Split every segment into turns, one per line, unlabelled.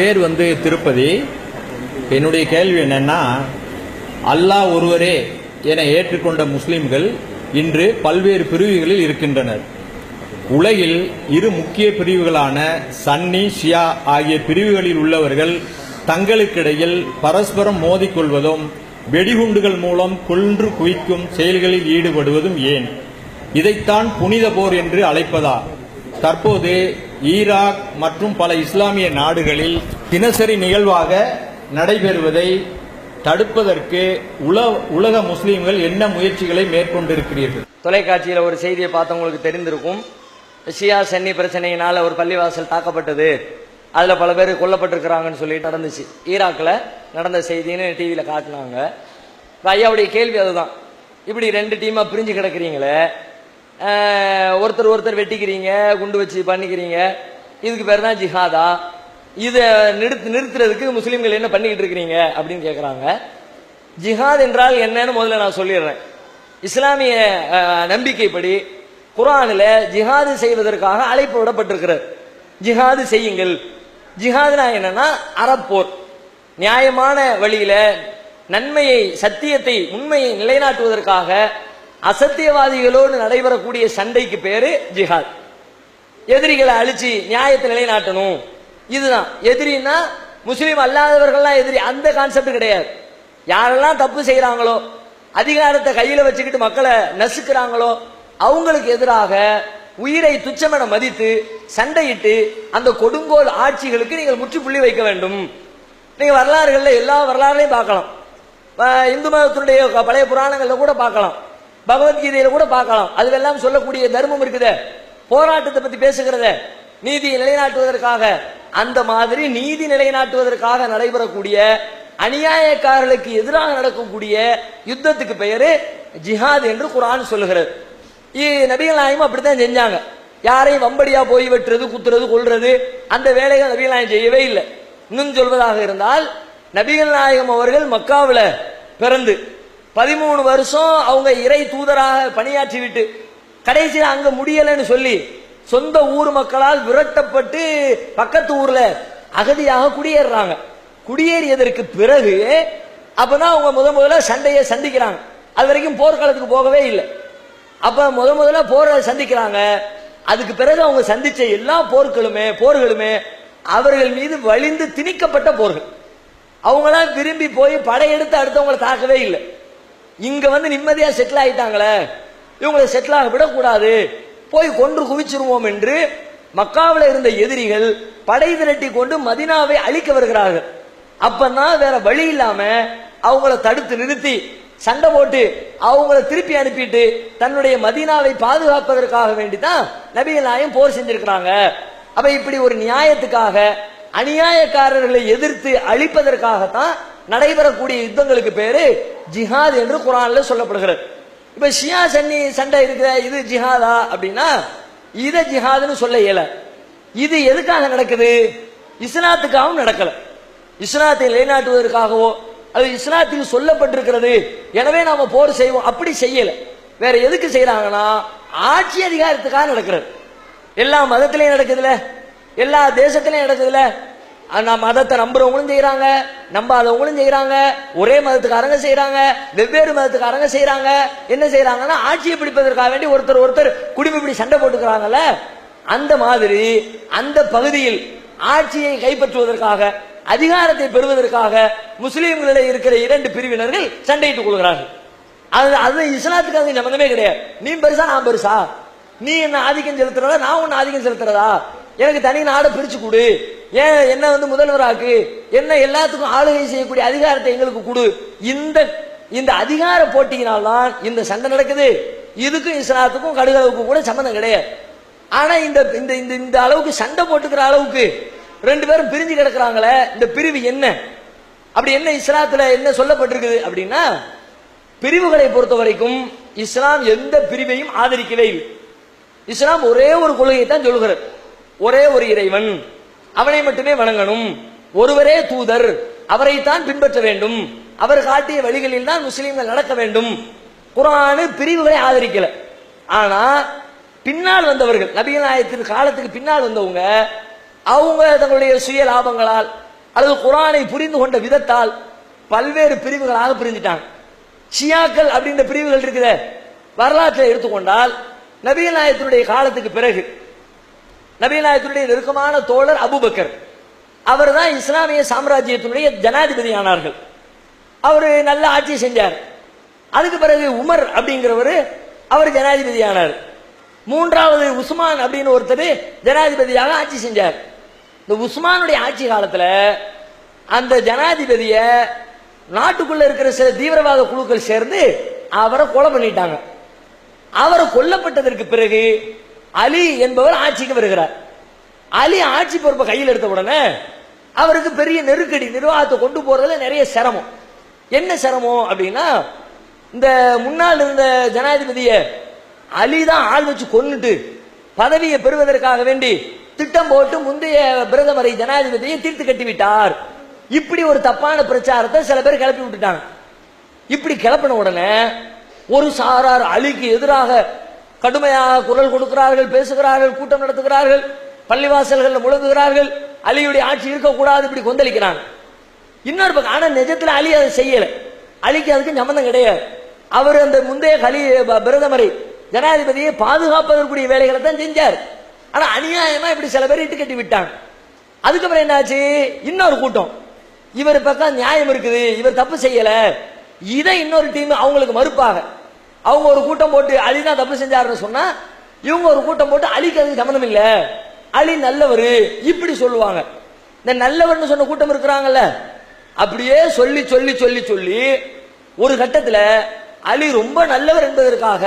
பேர் வந்து திருப்பதி. என்னுடைய கேள்வி என்னன்னா அல்லாஹ் ஒருவரே என ஏற்றுக்கொண்ட முஸ்லிம்கள் இன்று பல்வேறு பிரிவுகளில் இருக்கின்றனர். உலகில் இரு முக்கிய பிரிவுகளான சன்னி ஷியா ஆகிய பிரிவுகளில் உள்ளவர்கள் தங்களுக்கிடையில் பரஸ்பரம் மோதிக்கொள்வதும் வெடிகுண்டுகள் மூலம் கொன்று குவிக்கும் செயல்களில் ஈடுபடுவதும் ஏன்? இதைத்தான் புனித போர் என்று அழைப்பதா? தற்போது ஈராக் மற்றும் பல இஸ்லாமிய நாடுகளில் தினசரி நிகழ்வாக நடைபெறுவதை தடுப்பதற்கு உல- உலக முஸ்லீம்கள் என்ன முயற்சிகளை மேற்கொண்டிருக்கிறீர்கள்?
தொலைக்காட்சியில் ஒரு செய்தியை பார்த்தவங்களுக்கு தெரிந்திருக்கும். ஷியா சன்னி பிரச்சனையினால் ஒரு பள்ளிவாசல் தாக்கப்பட்டது. அதில் பல பேர் கொல்லப்பட்டிருக்கிறாங்கன்னு சொல்லி நடந்துச்சு. ஈராக்கில் நடந்த செய்தின்னு டிவியில் காட்டினாங்க. இப்ப ஐயாவுடைய கேள்வி அதுதான். இப்படி ரெண்டு டீமாக பிரிஞ்சு கிடக்குறீங்களே ஒருத்தர் ஒருத்தர் வெட்டிக்கிறீங்க குண்டு வச்சு பண்ணிக்கிறீங்க. இதுக்கு பேர் தான் ஜிஹாதா. இதை நிறுத்து நிறுத்துறதுக்கு முஸ்லீம்கள் என்ன பண்ணிக்கிட்டு இருக்கிறீங்க அப்படின்னு கேட்குறாங்க ஜிஹாத் என்றால் என்னன்னு முதல்ல நான் சொல்லிடுறேன். இஸ்லாமிய நம்பிக்கைப்படி குரானில் ஜிஹாது செய்வதற்காக அழைப்பு விடப்பட்டிருக்கிறது. ஜிஹாது செய்யுங்கள். ஜிஹாதுனா என்னன்னா அறப்போர் நியாயமான வழியில நன்மையை சத்தியத்தை உண்மையை நிலைநாட்டுவதற்காக அசத்தியவாதிகளோடு நடைபெறக்கூடிய சண்டைக்கு பேரு ஜிஹாத். எதிரிகளை அழிச்சு நியாயத்தை நிலைநாட்டணும். இதுதான். எதிரின்னா முஸ்லீம் அல்லாதவர்கள்லாம் எதிரி. அந்த கான்செப்ட் கிடையாது. யாரெல்லாம் தப்பு செய்யறாங்களோ அதிகாரத்தை கையில வச்சுக்கிட்டு மக்களை நசுக்கிறாங்களோ அவங்களுக்கு எதிராக உயிரை துச்சமென மதித்து சண்டையிட்டு அந்த கொடுங்கோல் ஆட்சிகளுக்கு நீங்கள் முற்றுப்புள்ளி வைக்க வேண்டும். நீங்க வரலாறுகள்ல எல்லா வரலாறுலையும் பார்க்கலாம். இந்து மதத்தினுடைய பழைய புராணங்கள்ல கூட பார்க்கலாம். பகவத்கீதையில கூட பார்க்கலாம். அதுவெல்லாம் சொல்லக்கூடிய தர்மம் இருக்குது. போராட்டத்தை பத்தி பேசுகிறத. நீதியை நிலைநாட்டுவதற்காக. அந்த மாதிரி நீதி நிலைநாட்டுவதற்காக நடைபெறக்கூடிய அநியாயக்காரர்களுக்கு எதிராக நடக்கக்கூடிய யுத்தத்துக்கு பெயரு ஜிஹாத் என்று குரான் சொல்லுகிறது. இ- நபிகள் நாயகம் அப்படித்தான் செஞ்சாங்க. யாரையும் வம்படியா போய் வெட்டுறது குத்துறது கொல்றது அந்த வேலைகள் நபிகள் நாயகம் செய்யவே இல்லை. இன்னும் சொல்வதாக இருந்தால் நபிகள் நாயகம் அவர்கள் மக்காவில் பிறந்து பதிமூணு வருஷம் அவங்க இறை தூதராக பணியாற்றி விட்டு கடைசியில் அங்க முடியலைன்னு சொல்லி சொந்த ஊர் மக்களால் விரட்டப்பட்டு பக்கத்து ஊர்ல அகதியாக குடியேறாங்க குடியேறியதற்கு பிறகு அப்பதான் அவங்க முத முதல்ல சண்டையை சந்திக்கிறாங்க. அது வரைக்கும் போர்க்காலத்துக்கு போகவே இல்லை. அப்ப முத முதல்ல போரை சந்திக்கிறாங்க. அதுக்கு பிறகு அவங்க சந்திச்ச எல்லா போர்களுமே போர்களுமே அவர்கள் மீது வலிந்து திணிக்கப்பட்ட போர்கள். அவங்களாம் விரும்பி போய் படையெடுத்து அடுத்தவங்களை தாக்கவே இல்லை. இங்க வந்து நிம்மதியா செட்டில் ஆயிட்டாங்களே. இவங்களை செட்டில் ஆக விடக்கூடாது. போய் கொன்று குவிச்சிருவோம் என்று மக்காவில் இருந்த எதிரிகள் படை திரட்டி கொண்டு மதினாவை அழிக்க வருகிறார்கள். அப்பதான் வேற வழி இல்லாம அவங்கள தடுத்து நிறுத்தி சண்டை போட்டு அவங்கள திருப்பி அனுப்பிட்டு தன்னுடைய மதினாவை பாதுகாப்பதற்காக வேண்டி தான் நபிகள் நாயம் போர் செஞ்சிருக்கிறாங்க. அப்ப இப்படி ஒரு நியாயத்துக்காக அநியாயக்காரர்களை எதிர்த்து அழிப்பதற்காகத்தான் நடைபெறக்கூடிய யுத்தங்களுக்கு பேரு ஜிஹாத் என்று குரான்ல சொல்லப்படுகிறது. இப்ப ஷியா சன்னி சண்டை இருக்கிற இது ஜிஹாதா அப்படின்னா இத ஜிஹாதுன்னு சொல்ல இயல. இது எதுக்காக நடக்குது? இஸ்லாத்துக்காகவும் நடக்கல. இஸ்லாத்தை நிலைநாட்டுவதற்காகவோ அது இஸ்லாத்தில் சொல்லப்பட்டிருக்கிறது. எனவே நாம போர் செய்வோம். அப்படி செய்யல. வேற எதுக்கு செய்யறாங்கன்னா ஆட்சி அதிகாரத்துக்காக நடக்கிறது. எல்லா மதத்திலையும் நடக்குதுல. எல்லா தேசத்திலையும் நடக்குதுல. ஆனா மதத்தை நம்புறவங்களும் செய்யறாங்க நம்பாதவங்களும் செய்யறாங்க ஒரே மதத்துக்காரங்க செய்யறாங்க வெவ்வேறு மதத்துக்காரங்க செய்யறாங்க என்ன செய்யறாங்கன்னா ஆட்சியை பிடிப்பதற்காக வேண்டி ஒருத்தர் ஒருத்தர் குடிமை இப்படி சண்டை போட்டுக்கிறாங்கல்ல? அந்த மாதிரி அந்த பகுதியில் ஆட்சியை கைப்பற்றுவதற்காக அதிகாரத்தை பெறுவதற்காக முஸ்லீம்களிடையே இருக்கிற இரண்டு பிரிவினர்கள் சண்டையிட்டுக் கொள்கிறார்கள். அது அது இஸ்லாத்துக்கு அது சம்பந்தமே கிடையாது. நீ பெருசா நான் பெருசா? நீ என்ன ஆதிக்கம் செலுத்துறதா? நான் உன்னை ஆதிக்கம் செலுத்துறதா? எனக்கு தனி நாடை பிரிச்சு கொடு. ஏன் என்ன வந்து முதல்வராக்கு? என்ன எல்லாத்துக்கும் ஆளுகை செய்யக்கூடிய அதிகாரத்தை எங்களுக்கு கொடு. இந்த இந்த அதிகார போட்டியினால்தான் இந்த சண்டை நடக்குது. இதுக்கும் இஸ்லாத்துக்கும் கடுகளவுக்கும் கூட சம்மந்தம் கிடையாது. ஆனா இந்த இந்த இந்த இந்த அளவுக்கு சண்டை போட்டுக்கிற அளவுக்கு ரெண்டு பேரும் பிரிஞ்சு கிடக்குறாங்களே இந்த பிரிவு என்ன? அப்படி என்ன இஸ்லாத்துல என்ன சொல்லப்பட்டிருக்குது அப்படின்னா பிரிவுகளை பொறுத்த வரைக்கும் இஸ்லாம் எந்த பிரிவையும் ஆதரிக்கவே இல்லை. இஸ்லாம் ஒரே ஒரு கொள்கையை தான் சொல்கிறது ஒரே ஒரு இறைவன். அவனை மட்டுமே வணங்கணும். ஒருவரே தூதர் அவரைத்தான் பின்பற்ற வேண்டும். அவர் காட்டிய வழிகளில் தான் முஸ்லீம்கள் நடக்க வேண்டும். குரானு பிரிவுகளை ஆதரிக்கல. ஆனா பின்னால் வந்தவர்கள் நபிகள் நாயகத்தின் காலத்துக்கு பின்னால் வந்தவங்க அவங்க தங்களுடைய சுய லாபங்களால் அல்லது குரானை புரிந்து கொண்ட விதத்தால் பல்வேறு பிரிவுகளாக பிரிஞ்சிட்டாங்க. ஷியாக்கள் அப்படின்ற பிரிவுகள் இருக்குதே. வரலாற்றை எடுத்துக்கொண்டால் நபிகள் நாயகத்தினுடைய காலத்துக்கு பிறகு நபிநாயகத்துடைய நெருக்கமான தோழர் அபூபக்கர். அவர் தான் இஸ்லாமிய சாம்ராஜ்யத்தினுடைய ஜனாதிபதி ஆனார்கள் அவர் நல்ல ஆட்சி செஞ்சார். அதுக்கு பிறகு உமர் அப்படிங்கிறவர் அவர் ஜனாதிபதி ஆனார் மூன்றாவது உஸ்மான் அப்படின்னு ஒருத்தர் ஜனாதிபதியாக ஆட்சி செஞ்சார். இந்த உஸ்மானுடைய ஆட்சி காலத்தில் அந்த ஜனாதிபதியை நாட்டுக்குள்ள இருக்கிற சில தீவிரவாத குழுக்கள் சேர்ந்து அவரை கொலை பண்ணிட்டாங்க. அவர் கொல்லப்பட்டதற்கு பிறகு அலி என்பவர் ஆட்சிக்கு வருகிறார். அலி ஆட்சி பொறுப்பை கையில் எடுத்த உடனே அவருக்கு பெரிய நெருக்கடி நிர்வாகத்தை கொண்டு போறதுல நிறைய சிரமம். என்ன சிரமம் அப்படின்னா இந்த முன்னாள் இருந்த ஜனாதிபதிய அலி தான் ஆள் வச்சு கொண்டுட்டு பதவியை பெறுவதற்காக வேண்டி திட்டம் போட்டு முந்தைய பிரதமரை ஜனாதிபதியை தீர்த்து கட்டி விட்டார். இப்படி ஒரு தப்பான பிரச்சாரத்தை சில பேர் கிளப்பி விட்டுட்டாங்க. இப்படி கிளப்பின உடனே ஒரு சாரார் அலிக்கு எதிராக கடுமையாக குரல் கொடுக்கிறார்கள் பேசுகிறார்கள் கூட்டம் நடத்துகிறார்கள் பள்ளிவாசல்களில் முழங்குகிறார்கள் அலியுடைய ஆட்சி இருக்கக்கூடாது இப்படி கொந்தளிக்கிறாங்க. இன்னொரு பக்கம் ஆனால் நிஜத்தில் அலி அதை செய்யலை. அலிக்கு அதுக்கு சம்மந்தம் கிடையாது. அவர் அந்த முந்தைய கலி பிரதமரை ஜனாதிபதியை பாதுகாப்பதற்குரிய வேலைகளை தான் செஞ்சார். ஆனால் அநியாயமாக இப்படி சில பேர் இட்டு கட்டி விட்டாங்க. அதுக்கப்புறம் என்னாச்சு? இன்னொரு கூட்டம். இவர் பக்கம் நியாயம் இருக்குது இவர் தப்பு செய்யலை. இதை இன்னொரு டீம் அவங்களுக்கு மறுப்பாக அவங்க ஒரு கூட்டம் போட்டு அலி தான் தப்பு செஞ்சாருன்னு சொன்னா இவங்க ஒரு கூட்டம் போட்டு அலிக்கு அதுக்கு சம்மந்தம் இல்ல. அலி நல்லவர் இப்படி சொல்லுவாங்க. இந்த நல்லவர்னு சொன்ன கூட்டம் இருக்கிறாங்கல்ல அப்படியே சொல்லி சொல்லி சொல்லி சொல்லி ஒரு கட்டத்துல அலி ரொம்ப நல்லவர் என்பதற்காக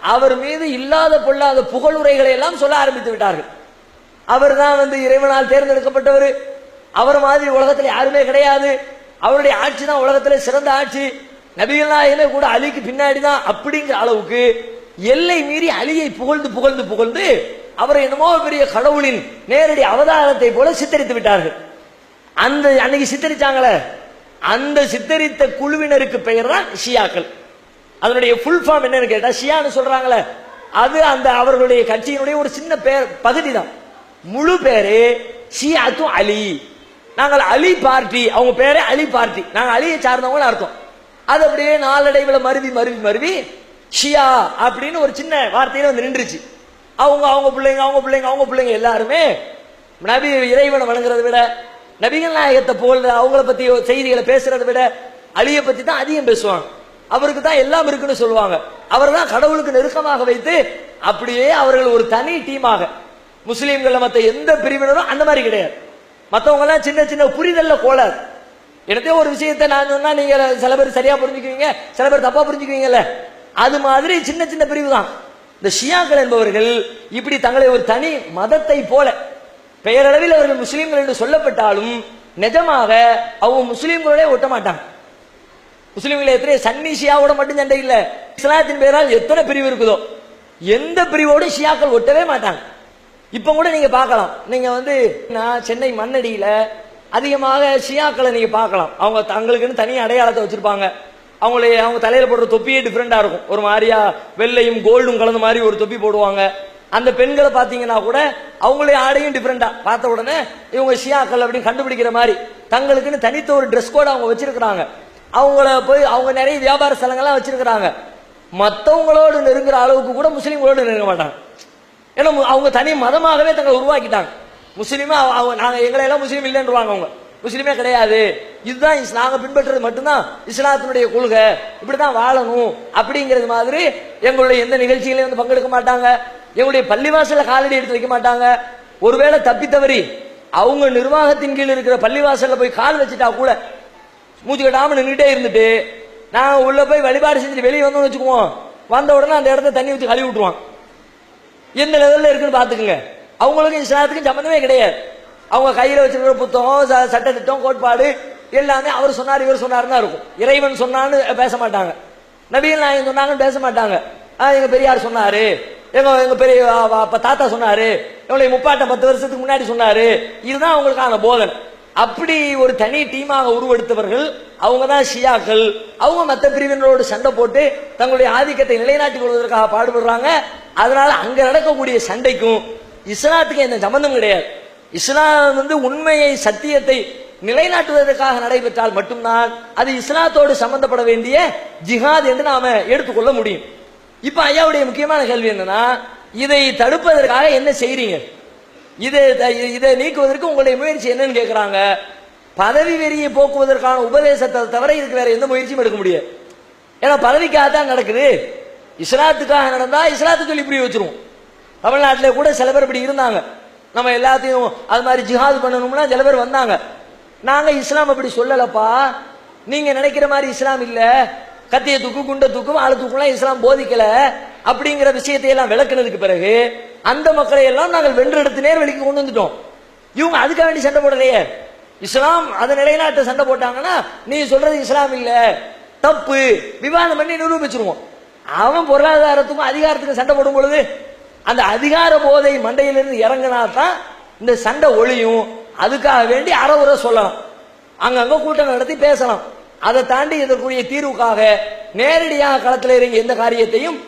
அவர் மீது இல்லாத பொல்லாத புகழுரைகளை எல்லாம் சொல்ல ஆரம்பித்து விட்டார்கள். அவர் தான் வந்து இறைவனால் தேர்ந்தெடுக்கப்பட்டவர். அவர் மாதிரி உலகத்தில் யாருமே கிடையாது. அவருடைய ஆட்சி தான் உலகத்தில் சிறந்த ஆட்சி. நபிகள் கூட அலிக்கு பின்னாடி தான் அப்படிங்கிற அளவுக்கு எல்லை மீறி அலியை புகழ்ந்து புகழ்ந்து புகழ்ந்து அவரை என்னமோ பெரிய கடவுளின் நேரடி அவதாரத்தை போல சித்தரித்து விட்டார்கள். அந்த அன்னைக்கு சித்தரிச்சாங்களே அந்த சித்தரித்த குழுவினருக்கு பெயர் தான் ஷியாக்கள். அதனுடைய ஃபுல் ஃபார்ம் என்னன்னு கேட்டா ஷியான்னு சொல்றாங்களே அது அந்த அவர்களுடைய கட்சியினுடைய ஒரு சின்ன பேர் பகுதி தான். முழு பேரு ஷியாத்து அலி. நாங்கள் அலி பார்ட்டி அவங்க பேரே அலி பார்ட்டி. நாங்கள் அலியை சார்ந்தவங்களும் அர்த்தம். அது அப்படியே நாளடைவில் மருவி மருவி மருவி ஷியா அப்படின்னு ஒரு சின்ன வார்த்தையில வந்து நின்றுச்சு. அவங்க அவங்க பிள்ளைங்க அவங்க பிள்ளைங்க அவங்க பிள்ளைங்க எல்லாருமே நபி இறைவனை வணங்குறத விட நபிகள் நாயகத்தை புகழ்ற அவங்கள பத்தி செய்திகளை பேசுறதை விட அழிய பத்தி தான் அதிகம் பேசுவாங்க. அவருக்கு தான் எல்லாம் இருக்குன்னு சொல்லுவாங்க. அவர் தான் கடவுளுக்கு நெருக்கமாக வைத்து அப்படியே அவர்கள் ஒரு தனி டீமாக முஸ்லீம்கள் மற்ற எந்த பிரிவினரும் அந்த மாதிரி கிடையாது. மற்றவங்க எல்லாம் சின்ன சின்ன புரிதல்ல கோளாறு. எனக்கே ஒரு விஷயத்தை நான் சொன்னா நீங்க சில பேர் சரியா புரிஞ்சுக்குவீங்க சில பேர் தப்பா புரிஞ்சுக்குவீங்கல்ல? அது மாதிரி சின்ன சின்ன பிரிவு தான். இந்த ஷியாக்கள் என்பவர்கள் இப்படி தங்களை ஒரு தனி மதத்தை போல பெயரளவில் அவர்கள் முஸ்லீம்கள் என்று சொல்லப்பட்டாலும் நிஜமாக அவங்க முஸ்லீம்களோட ஒட்ட மாட்டாங்க. முஸ்லீம்கள் எத்தனை சன்னி ஷியாவோட மட்டும் சண்டை இல்லை. இஸ்லாத்தின் பேரால் எத்தனை பிரிவு இருக்குதோ எந்த பிரிவோட ஷியாக்கள் ஒட்டவே மாட்டாங்க. இப்போ கூட நீங்க பார்க்கலாம். நீங்க வந்து நான் சென்னை மண்ணடியில அதிகமாக ஷியாக்களை நீங்க பார்க்கலாம். அவங்க தங்களுக்குன்னு தனி அடையாளத்தை வச்சிருப்பாங்க. அவங்களுடைய அவங்க தலையில போடுற தொப்பியே டிஃப்ரெண்டா இருக்கும். ஒரு மாதிரியா வெள்ளையும் கோல்டும் கலந்த மாதிரி ஒரு தொப்பி போடுவாங்க. அந்த பெண்களை பார்த்தீங்கன்னா கூட அவங்களுடைய ஆடையும் டிஃப்ரெண்ட்டாக பார்த்த உடனே இவங்க ஷியாக்கள் அப்படின்னு கண்டுபிடிக்கிற மாதிரி தங்களுக்குன்னு தனித்த ஒரு ட்ரெஸ் கோட் அவங்க வச்சிருக்கிறாங்க. அவங்கள போய் அவங்க நிறைய வியாபார ஸ்தலங்கள்லாம் வச்சிருக்கிறாங்க. மற்றவங்களோடு நெருங்குற அளவுக்கு கூட முஸ்லீம்களோடு நெருங்க மாட்டாங்க. ஏன்னா அவங்க தனி மதமாகவே தங்களை உருவாக்கிட்டாங்க. முஸ்லீமா அவ- அவங்க நாங்க எங்களை எல்லாம் முஸ்லீம் இல்லைன்றுவாங்க அவங்க. முஸ்லீமே கிடையாது. இதுதான் நாங்கள் நாங்க பின்பற்றுறது மட்டும்தான் இஸ்லாத்தினுடைய கொள்கை. இப்படிதான் வாழணும் அப்படிங்கிறது மாதிரி எங்களுடைய எந்த நிகழ்ச்சிகளையும் வந்து பங்கெடுக்க மாட்டாங்க. எங்களுடைய பள்ளிவாசல காலடி எடுத்து வைக்க மாட்டாங்க. ஒருவேளை தப்பி தவறி அவங்க நிர்வாகத்தின் கீழ் இருக்கிற பள்ளிவாசல்ல போய் கால் வச்சுட்டா கூட மூச்சு கட்டாம நின்றுட்டே இருந்துட்டு நான் உள்ள போய் வழிபாடு செஞ்சுட்டு வெளியே வந்தோம்னு வச்சுக்குவோம். வந்த உடனே அந்த இடத்த தண்ணி ஊற்றி கழுவி விட்டுருவான். எந்த லெவல்ல இருக்குன்னு பாத்துக்குங்க அவங்களுக்கும் இஸ்லாத்துக்கும் சம்மந்தமே கிடையாது. அவங்க கையில் வச்சிருக்கிற புத்தகம் ச- சட்டத்திட்டம் கோட்பாடு எல்லாமே அவர் சொன்னார் இவர் சொன்னார்னா இருக்கும். இறைவன் சொன்னான்னு பேச மாட்டாங்க. நபிகள் நாயகம் சொன்னாங்கன்னு பேச மாட்டாங்க. எங்க பெரியார் சொன்னாரு. எங்க எங்க பெரிய அப்ப தாத்தா சொன்னாரு. எங்களுடைய முப்பாட்டம் பத்து வருஷத்துக்கு முன்னாடி சொன்னாரு. இதுதான் அவங்களுக்கான போதனை. அப்படி ஒரு தனி டீமாக உருவெடுத்தவர்கள் அவங்க தான் ஷியாக்கள். அவங்க மற்ற பிரிவினரோடு சண்டை போட்டு தங்களுடைய ஆதிக்கத்தை நிலைநாட்டிக் கொள்வதற்காக பாடுபடுறாங்க. அதனால அங்க நடக்கக்கூடிய சண்டைக்கும் இஸ்லாத்துக்கு எந்த சம்பந்தம் கிடையாது. இஸ்லாம் வந்து உண்மையை சத்தியத்தை நிலைநாட்டுவதற்காக நடைபெற்றால் மட்டும்தான் அது இஸ்லாத்தோடு சம்பந்தப்பட வேண்டிய ஜிஹாத் என்று நாம எடுத்துக்கொள்ள முடியும். இப்ப ஐயாவுடைய முக்கியமான கேள்வி என்னன்னா இதை தடுப்பதற்காக என்ன செய்றீங்க? இதை இதை நீக்குவதற்கு உங்களுடைய முயற்சி என்னன்னு கேட்கிறாங்க பதவி வெறியை போக்குவதற்கான உபதேசத்தை தவிர இதுக்கு வேற எந்த முயற்சியும் எடுக்க முடியாது. ஏன்னா பதவிக்காக தான் நடக்குது. இஸ்லாத்துக்காக நடந்தா இஸ்லாத்துக்கு சொல்லி புரிய வச்சிருவோம். தமிழ்நாட்டில் கூட சில பேர் இப்படி இருந்தாங்க. நம்ம எல்லாத்தையும் அது மாதிரி ஜிஹாது பண்ணணும்னா சில பேர் வந்தாங்க. நாங்கள் இஸ்லாம் அப்படி சொல்லலப்பா. நீங்கள் நினைக்கிற மாதிரி இஸ்லாம் இல்லை. கத்திய தூக்கு குண்ட தூக்கும் ஆளு தூக்குலாம் இஸ்லாம் போதிக்கல. அப்படிங்கிற விஷயத்தையெல்லாம் விளக்குனதுக்கு பிறகு அந்த மக்களை எல்லாம் நாங்கள் வென்றெடுத்து நேர்வழிக்கு கொண்டு வந்துட்டோம். இவங்க அதுக்காக வேண்டி சண்டை போடலையே. இஸ்லாம் அதை நிலைநாட்ட சண்டை போட்டாங்கன்னா நீ சொல்றது இஸ்லாம் இல்ல. தப்பு. விவாதம் பண்ணி நிரூபிச்சிருவோம். அவன் பொருளாதாரத்துக்கும் அதிகாரத்துக்கும் சண்டை போடும் பொழுது அந்த அதிகார போதை மண்டையிலிருந்து இறங்கினா தான் இந்த சண்டை ஒளியும் அதுக்காக வேண்டி அறவுரை சொல்லலாம். அங்கங்க கூட்டம் நடத்தி பேசலாம். அதை தாண்டி இதற்குரிய தீர்வுக்காக நேரடியாக களத்தில் இறங்கி எந்த காரியத்தையும்